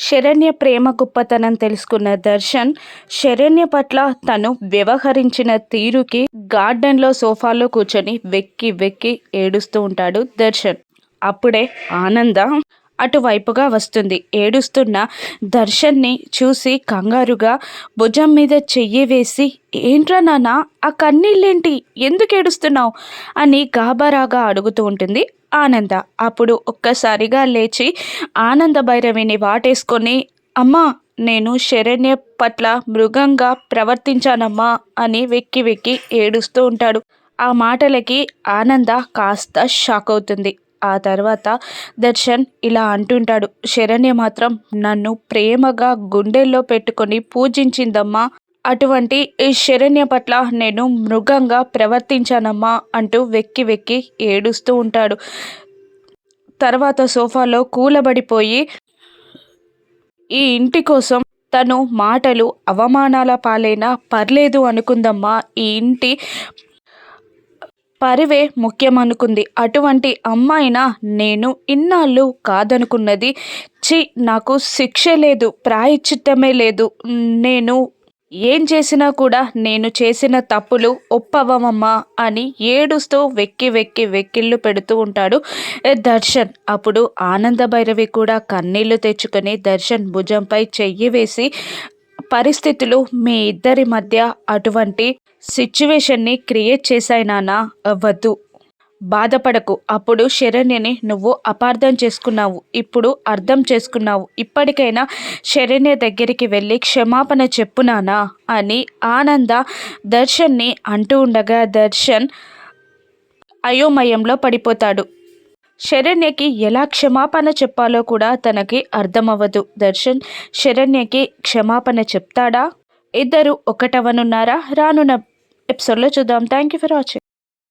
శరణ్య ప్రేమ గొప్పతనం తెలుసుకున్న దర్శన్ శరణ్య పట్ల తను వ్యవహరించిన తీరుకి గార్డెన్లో సోఫాలో కూర్చొని వెక్కి వెక్కి ఏడుస్తూ ఉంటాడు దర్శన్. అప్పుడే ఆనంద అటువైపుగా వస్తుంది. ఏడుస్తున్న దర్శన్ని చూసి కంగారుగా భుజం మీద చెయ్యి వేసి ఏంట్రా నాన్న ఆ కన్నీళ్ళేంటి? ఎందుకు ఏడుస్తున్నావు? అని గాబరాగా అడుగుతూ ఉంటుంది ఆనంద. అప్పుడు ఒక్కసారిగా లేచి ఆనంద భైరవిని వాటేసుకొని అమ్మా నేను శరణ్య పట్ల మృగంగా ప్రవర్తించానమ్మా అని వెక్కి వెక్కి ఏడుస్తూ ఉంటాడు. ఆ మాటలకి ఆనంద కాస్త షాక్ అవుతుంది. ఆ తర్వాత దర్శన్ ఇలా అంటుంటాడు శరణ్య మాత్రం నన్ను ప్రేమగా గుండెల్లో పెట్టుకొని పూజించిందమ్మా. అటువంటి శరణ్య పట్ల నేను మృగంగా ప్రవర్తించానమ్మా అంటూ వెక్కి వెక్కి ఏడుస్తూ ఉంటాడు. తర్వాత సోఫాలో కూలబడిపోయి ఈ ఇంటి కోసం తను మాటలు అవమానాల పాలైనా పర్లేదు అనుకుందమ్మా. ఈ ఇంటి పరివే ముఖ్యమనుకుంది. అటువంటి అమ్మాయినా నేను ఇన్నాళ్ళు కాదనుకున్నది. చి నాకు శిక్ష లేదు ప్రాయచిత్తమే లేదు. నేను ఏం చేసినా కూడా నేను చేసిన తప్పులు ఒప్పవమ్మా అని ఏడుస్తూ వెక్కి వెక్కి వెక్కిళ్ళు పెడుతూ ఉంటాడు దర్శన్. అప్పుడు ఆనంద భైరవి కూడా కన్నీళ్ళు తెచ్చుకొని దర్శన్ భుజంపై చెయ్యి వేసి పరిస్థితులు మీ ఇద్దరి మధ్య అటువంటి సిచ్యువేషన్ని క్రియేట్ చేశాయి నాన్న అవ్వద్దు బాధపడకు. అప్పుడు శరణ్యని నువ్వు అపార్థం చేసుకున్నావు. ఇప్పుడు అర్థం చేసుకున్నావు. ఇప్పటికైనా శరణ్య దగ్గరికి వెళ్ళి క్షమాపణ చెప్పునానా అని ఆనంద దర్శన్ని అంటూ ఉండగా దర్శన్ అయోమయంలో పడిపోతాడు. శరణ్యకి ఎలా క్షమాపణ చెప్పాలో కూడా తనకి అర్థమవ్వదు. దర్శన్ శరణ్యకి క్షమాపణ చెప్తాడా? ఇద్దరు ఒకటవనున్నారా? రానున్న ఎపిసోడ్లో చూద్దాం. Thank you for watching